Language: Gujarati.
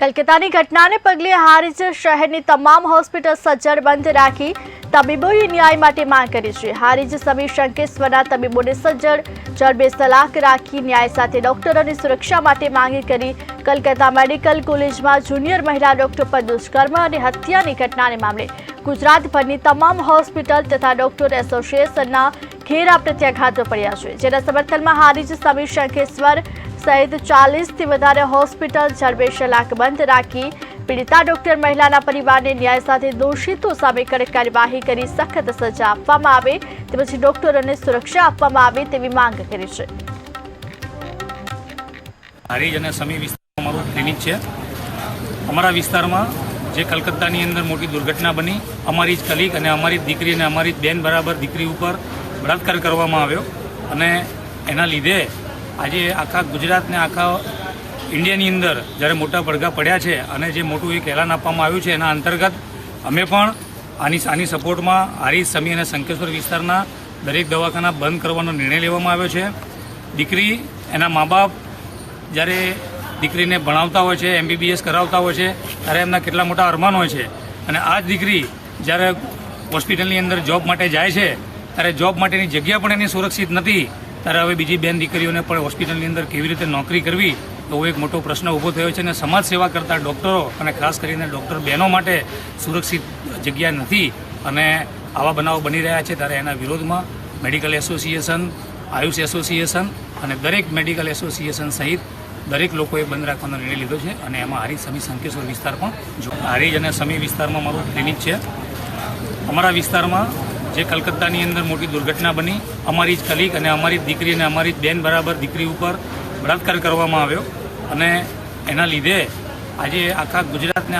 કલકત્તાની ઘટનાને પગલે હારીજ શહેરની તમામ હોસ્પિટલ સજ્જડ બંધ રાખી તબીબોએ ન્યાય માટે માંગ કરી છે. હારીજ સમીર શંકેશ્વરના તબીબોને સજ્જડ જડબે સલાક રાખી ન્યાય સાથે ડોક્ટરોની સુરક્ષા માટે માંગણી કરી કલકત્તા મેડિકલ કોલેજમાં જુનિયર મહિલા ડોક્ટર પર દુષ્કર્મ અને હત્યાની ઘટનાને મામલે ગુજરાતભરની તમામ હોસ્પિટલ તથા ડોક્ટર એસોસિએશનના ઘેરા પ્રત્યાઘાતો પડ્યા છે. જેના સમર્થનમાં હારીજ સમીર શંકેશ્વર સહિત ચાલીસથી વધારે હોસ્પિટલ જડબે સલાક બંધ રાખી પીડિતા ડોક્ટર મહિલાના પરિવારને ન્યાય સાથે દોષિતો સામે કડક કાર્યવાહી કરી સખત સજા આપવામાં આવે તેમજ ડોક્ટરોને સુરક્ષા આપવામાં આવે તેવી માંગ કરી છે. હારીજ અને સમી વિસ્તારમાં મારું ક્લિનિક છે. અમારા વિસ્તારમાં જે કલકત્તાની અંદર મોટી દુર્ઘટના બની, અમારી જ કલીગ અને અમારી દીકરી અને અમારી બેન બરાબર દીકરી ઉપર બળાત્કાર કરવામાં આવ્યો અને એના લીધે આજે આખા ગુજરાતને આખા ઇન્ડિયાની અંદર જ્યારે મોટા પડઘા પડ્યા છે અને જે મોટું એક એલાન આપવામાં આવ્યું છે એના અંતર્ગત અમે પણ આની આની સપોર્ટમાં આરી સમી અને શંકેશ્વર વિસ્તારના દરેક દવાખાના બંધ કરવાનો નિર્ણય લેવામાં આવ્યો છે. દીકરી એના મા બાપ જ્યારે દીકરીને ભણાવતા હોય છે એમબીબીએસ કરાવતા હોય છે, ત્યારે એમના કેટલા મોટા અરમાન હોય છે. અને આ જ દીકરી જ્યારે હોસ્પિટલની અંદર જોબ માટે જાય છે, ત્યારે જોબ માટેની જગ્યા પણ એની સુરક્ષિત નથી. ત્યારે હવે બીજી બેન દીકરીઓને પણ હોસ્પિટલની અંદર કેવી રીતે નોકરી કરવી, એવો એક મોટો પ્રશ્ન ઊભો થયો છે અને સમાજ સેવા કરતા ડૉક્ટરો અને ખાસ કરીને ડૉક્ટર બહેનો માટે સુરક્ષિત જગ્યા નથી અને આવા બનાવો બની રહ્યા છે ત્યારે એના વિરોધમાં મેડિકલ એસોસિએશન, આયુષ એસોસિએશન અને દરેક મેડિકલ એસોસિએશન સહિત દરેક લોકોએ બંધ રાખવાનો નિર્ણય લીધો છે અને એમાં હારીજ સમી સંકેશ્વર વિસ્તાર પણ જો હારીજ અને સમી વિસ્તારમાં મારું ક્લિનિક છે. અમારા વિસ્તારમાં જે કલકત્તાની અંદર મોટી દુર્ઘટના બની, અમારી જ કલીક અને અમારી જ દીકરી અને અમારી બેન બરાબર દીકરી ઉપર બળાત્કાર કરવામાં આવ્યો. અને એના લીધે આજે આખા ગુજરાતને